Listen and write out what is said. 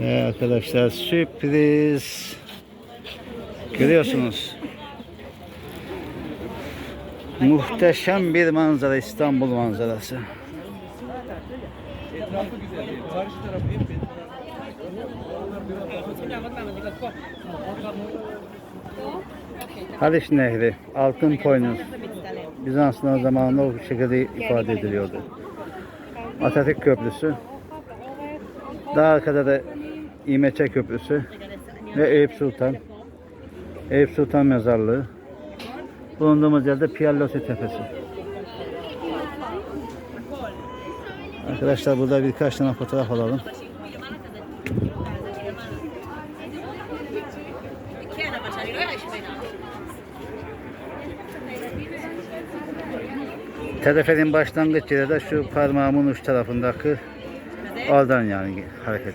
Ve arkadaşlar sürpriz. Görüyorsunuz. Muhteşem bir manzara İstanbul manzarası. Haliç Nehri, Altın Poynuz. Bizanslılar zamanında o şekilde ifade ediliyordu. Atatürk Köprüsü. Daha arkada da İmeçe Köprüsü ve Eyüp Sultan. Eyüp Sultan Mezarlığı. Bulunduğumuz yerde Piyallosi Tepesi. Arkadaşlar burada birkaç tane fotoğraf alalım. Teleferin başlangıç yeri de şu parmağımın uç tarafındaki oradan yani hareket